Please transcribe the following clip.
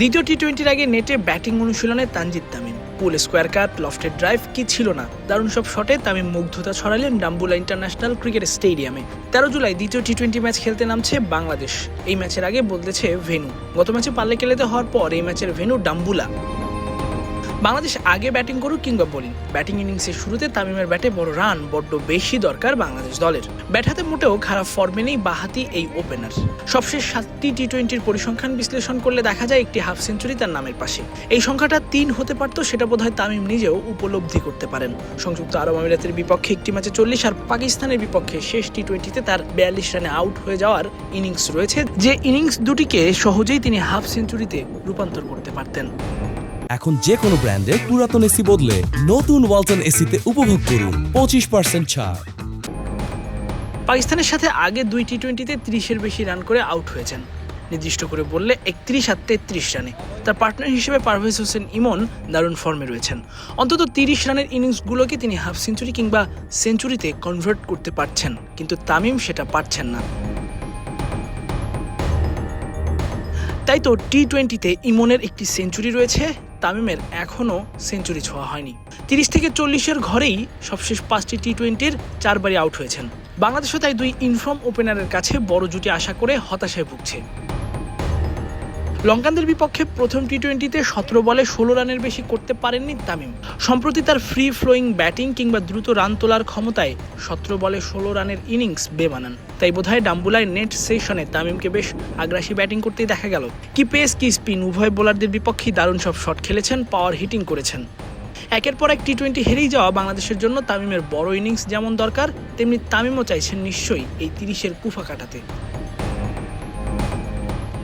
দ্বিতীয় টি টোয়েন্টির আগে নেটে ব্যাটিং অনুশীলনে Tanzid Tamim. Pull, square cut, lofted drive, কি ছিল না? দারুণ সব শটে তামিম মুগ্ধতা ছড়ালেন ডাম্বুলা ইন্টারন্যাশনাল ক্রিকেট স্টেডিয়ামে। তেরো জুলাই দ্বিতীয় টি টোয়েন্টি ম্যাচ খেলতে নামছে বাংলাদেশ। এই ম্যাচের আগে বদলেছে ভেনু। গত ম্যাচে পাল্লে কেলেতে হওয়ার পর এই ম্যাচের ভেনু ডাম্বুলা। বাংলাদেশ আগে ব্যাটিং করুক কিংবা বোলিং। ব্যাটিং ইনিংসের শুরুতে তামিমের ব্যাটে বড় রান, বড্ড বেশি দরকার বাংলাদেশ দলের। ব্যাট হাতে মোটেও খারাপ ফর্মে নেই বাহাতি এই ওপেনার। সবশেষ সাতটি টি টোয়েন্টির পরিসংখ্যান বিশ্লেষণ করলে দেখা যায় একটি হাফ সেঞ্চুরি তার নামের পাশে। এই সংখ্যাটা তিন হতে পারতো, সেটা বোধহয় তামিম নিজেও উপলব্ধি করতে পারেন। সংযুক্ত আরব আমিরাতের বিপক্ষে একটি ম্যাচে চল্লিশ আর পাকিস্তানের বিপক্ষে শেষ টি টোয়েন্টিতে তার বিয়াল্লিশ রানে আউট হয়ে যাওয়ার ইনিংস রয়েছে, যে ইনিংস দুটিকে সহজেই তিনি হাফ সেঞ্চুরিতে রূপান্তর করতে পারতেন। এখন যে কোনো ব্র্যান্ডের পুরাতন এসি বদলে নতুন ওয়ালটন এসিতে উপভোগ করুন পঁচিশ পার্সেন্ট ছাড়। পাকিস্তানের সাথে আগে দুই টি টোয়েন্টিতে ত্রিশের বেশি রান করে আউট হয়েছেন। নির্দিষ্ট করে বললে একত্রিশ আর তেত্রিশ রানে। তার পার্টনার হিসেবে পারভেজ হোসেন ইমন দারুণ ফর্মে রয়েছেন। অন্তত তিরিশ রানের ইনিংসগুলোকে তিনি হাফ সেঞ্চুরি কিংবা সেঞ্চুরিতে কনভার্ট করতে পারছেন, কিন্তু তামিম সেটা পারছেন না। তাই তো টি টোয়েন্টিতে ইমনের একটি সেঞ্চুরি রয়েছে তামিমের এখনও সেঞ্চুরি ছোঁয়া হয়নি। তিরিশ থেকে চল্লিশের ঘরেই সবশেষ পাঁচটি টি টোয়েন্টির চারবারই আউট হয়েছেন। বাংলাদেশও তাই দুই ইনফর্ম ওপেনারের কাছে বড় জুটি আশা করে হতাশায় ভুগছে। লঙ্কানদের বিপক্ষে প্রথম টি টোয়েন্টিতে সতেরো বলে ষোলো রানের বেশি করতে পারেননি তামিম। সম্প্রতি তার ফ্রি ফ্লোয়িং ব্যাটিং কিংবা দ্রুত রান তোলার ক্ষমতায় সতেরো বলে ষোলো রানের ইনিংস বেমানান। তাই বোধহয় ডাম্বুলায় নেট সেশনে তামিমকে বেশ আগ্রাসী ব্যাটিং করতেই দেখা গেল। কি পেস, কি স্পিন উভয় বোলারদের বিপক্ষেই দারুণ সব শট খেলেছেন পাওয়ার হিটিং করেছেন। একের পর এক টি টোয়েন্টি হেরেই যাওয়া বাংলাদেশের জন্য তামিমের বড় ইনিংস যেমন দরকার, তেমনি তামিমও চাইছেন নিশ্চয়ই এই তিরিশের কুফা কাটাতে।